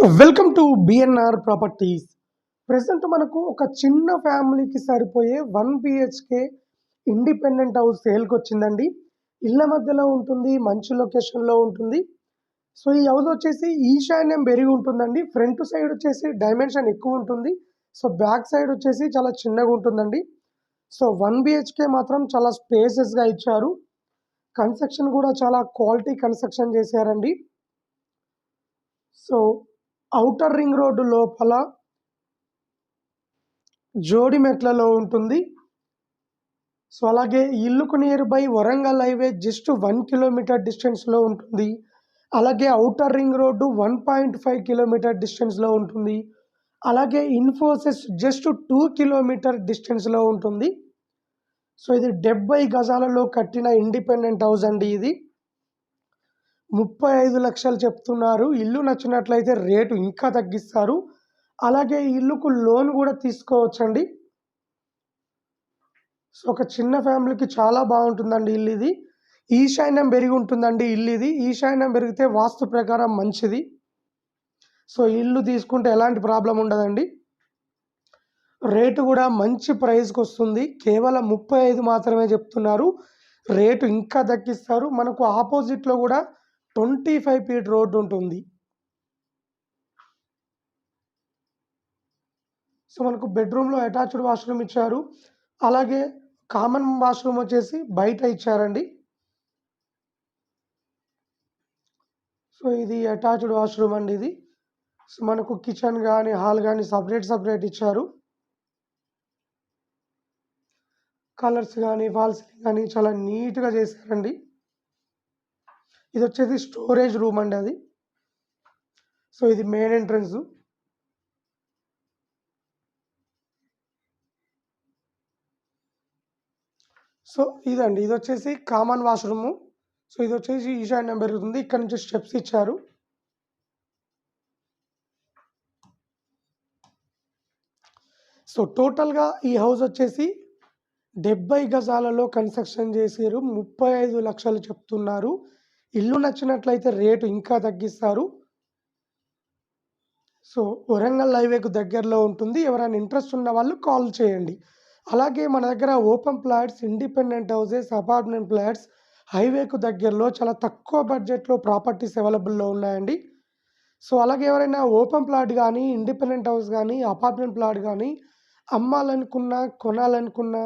Welcome to BNR properties present మనకు ఒక చిన్న ఫ్యామిలీకి సరిపోయే వన్ బిహెచ్కే ఇండిపెండెంట్ హౌస్ సేల్కి వచ్చిందండి. ఇళ్ళ మధ్యలో ఉంటుంది మంచి లొకేషన్లో ఉంటుంది. సో ఈ హౌస్ వచ్చేసి ఈశాన్యం పెరిగి ఉంటుందండి. ఫ్రంట్ సైడ్ వచ్చేసి డైమెన్షన్ ఎక్కువ ఉంటుంది. సో బ్యాక్ సైడ్ వచ్చేసి చాలా చిన్నగా ఉంటుందండి. సో వన్ బిహెచ్కే మాత్రం చాలా స్పేసెస్గా ఇచ్చారు. కన్స్ట్రక్షన్ కూడా చాలా క్వాలిటీ కన్స్ట్రక్షన్ చేశారండి. సో ఔటర్ రింగ్ రోడ్డు లోపల జోడిమెట్లలో ఉంటుంది. సో అలాగే ఇల్లుకు near by Warangal highway just one kilometre డిస్టెన్స్లో ఉంటుంది. అలాగే outer ring road one point five kilometre డిస్టెన్స్లో ఉంటుంది. అలాగే ఇన్ఫోసిస్ జస్ట్ టూ కిలోమీటర్ డిస్టెన్స్లో ఉంటుంది. సో ఇది డెబ్బై గజాలలో కట్టిన ఇండిపెండెంట్ హౌస్ అండి ఇది. ముప్పై ఐదు లక్షలు చెప్తున్నారు. ఇల్లు నచ్చినట్లయితే రేటు ఇంకా తగ్గిస్తారు. అలాగే ఇల్లుకు లోన్ కూడా తీసుకోవచ్చండి. సో ఒక చిన్న ఫ్యామిలీకి చాలా బాగుంటుందండి ఇల్లు ఇది. ఈశాన్యం పెరిగి ఉంటుందండి ఇల్లు ఇది. ఈశాన్యం పెరిగితే వాస్తు ప్రకారం మంచిది. సో ఇల్లు తీసుకుంటే ఎలాంటి ప్రాబ్లం ఉండదండి. రేటు కూడా మంచి ప్రైస్కి వస్తుంది. కేవలం ముప్పై ఐదు మాత్రమే చెప్తున్నారు. రేటు ఇంకా తగ్గిస్తారు. మనకు ఆపోజిట్లో కూడా ట్వంటీ ఫైవ్ ఫీట్ రోడ్డు ఉంటుంది. సో మనకు బెడ్రూమ్లో అటాచ్డ్ వాష్రూమ్ ఇచ్చారు. అలాగే కామన్ వాష్రూమ్ వచ్చేసి బయట ఇచ్చారండి. సో ఇది అటాచ్డ్ వాష్రూమ్ అండి ఇది. సో మనకు కిచెన్ కానీ హాల్ కానీ సపరేట్ సపరేట్ ఇచ్చారు. కలర్స్ కానీ వాల్స్ కానీ చాలా నీట్గా చేశారండి. ఇది వచ్చేసి స్టోరేజ్ రూమ్ అండి అది. సో ఇది మెయిన్ ఎంట్రన్స్ సో ఇదండి. ఇది వచ్చేసి కామన్ వాష్రూమ్ సో ఇది వచ్చేసి ఈశాన్యం పెరుగుతుంది. ఇక్కడ నుంచి స్టెప్స్ ఇచ్చారు. సో టోటల్గా ఈ హౌస్ వచ్చేసి డెబ్బై గజాలలో కన్స్ట్రక్షన్ చేసారు. ముప్పై ఐదు లక్షలు చెప్తున్నారు. ఇల్లు నచ్చినట్లయితే రేటు ఇంకా తగ్గిస్తారు. సో వరంగల్ హైవేకు దగ్గరలో ఉంటుంది. ఎవరైనా ఇంట్రెస్ట్ ఉన్న వాళ్ళు కాల్ చేయండి. అలాగే మన దగ్గర open flats independent houses apartment flats హైవేకు దగ్గరలో చాలా తక్కువ బడ్జెట్లో ప్రాపర్టీస్ అవైలబుల్లో ఉన్నాయండి. సో అలాగే ఎవరైనా ఓపెన్ ప్లాట్ కానీ ఇండిపెండెంట్ హౌస్ కానీ అపార్ట్మెంట్ ప్లాట్ కానీ అమ్మాలనుకున్నా కొనాలనుకున్నా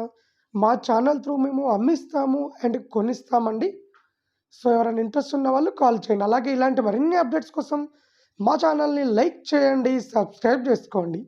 మా ఛానల్ త్రూ మేము అమ్మిస్తాము అండ్ కొనిస్తామండి. సో ఎవరైనా ఇంట్రెస్ట్ ఉన్న వాళ్ళు కాల్ చేయండి. అలాగే ఇలాంటి మరిన్ని అప్డేట్స్ కోసం మా ఛానల్ని లైక్ చేయండి సబ్స్క్రైబ్ చేసుకోండి.